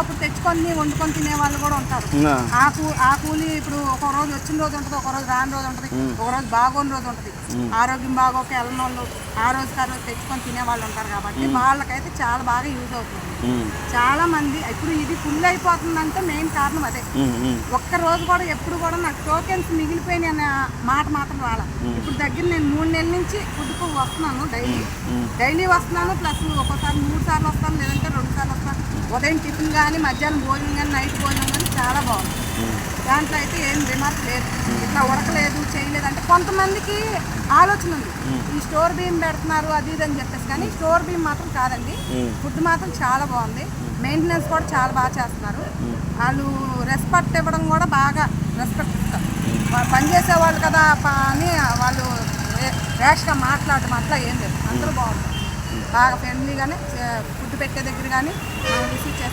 అప్పటికప్పుడు తెచ్చుకొని వండుకొని తినే వాళ్ళు కూడా ఉంటారు. ఆ, కూ ఆ కూలి ఇప్పుడు ఒక రోజు వచ్చిన రోజు ఉంటుంది ఒక రోజు రాని రోజు ఉంటుంది ఒక రోజు బాగోని రోజు ఉంటుంది. ఆరోగ్యం బాగోక వెళ్ళని వాళ్ళు ఆ రోజు ఆ రోజు తెచ్చుకొని తినే వాళ్ళు ఉంటారు కాబట్టి వాళ్ళకైతే చాలా బాగా యూజ్ అవుతుంది. చాలా మంది ఇప్పుడు ఇది ఫుల్ అయిపోతుందంటే మెయిన్ కారణం అదే. ఒక్క రోజు కూడా ఎప్పుడు కూడా నాకు టోకెన్స్ మిగిలిపోయినాయి అనే మాట మాత్రం రాల. ఇప్పుడు దగ్గర నేను మూడు నెలల నుంచి ఫుడ్కు వస్తున్నాను డైలీ డైలీ వస్తున్నాను ప్లస్ ఒక్కోసారి మూడు సార్లు వస్తాను లేదంటే ఉదయం టిఫిన్ కానీ మధ్యాహ్నం భోజనం కానీ నైట్ భోజనం కానీ చాలా బాగుంది. దాంట్లో అయితే ఏం రిమార్క్ లేదు. ఇట్లా ఉడకలేదు చేయలేదు అంటే కొంతమందికి ఆలోచన ఉంది. ఈ స్టోర్ బియ్యం పెడుతున్నారు అది ఇది అని చెప్పేసి కానీ స్టోర్ బియ్యం మాత్రం కాదండి. ఫుడ్ మాత్రం చాలా బాగుంది. మెయింటెనెన్స్ కూడా చాలా బాగా చేస్తున్నారు. వాళ్ళు రెస్పెక్ట్ ఇవ్వడం కూడా బాగా రెస్పెక్ట్ ఇస్తారు. వా- పనిచేసే వాళ్ళు కదా అని వాళ్ళు ర్యాష్గా మాట్లాడటం అట్లా ఏం లేదు. అందరూ బాగుంటారు బాగా ఫ్రెండ్లీగానే ఫుడ్ పెట్టే దగ్గర కానీ మనం రిసీవ్ చేసే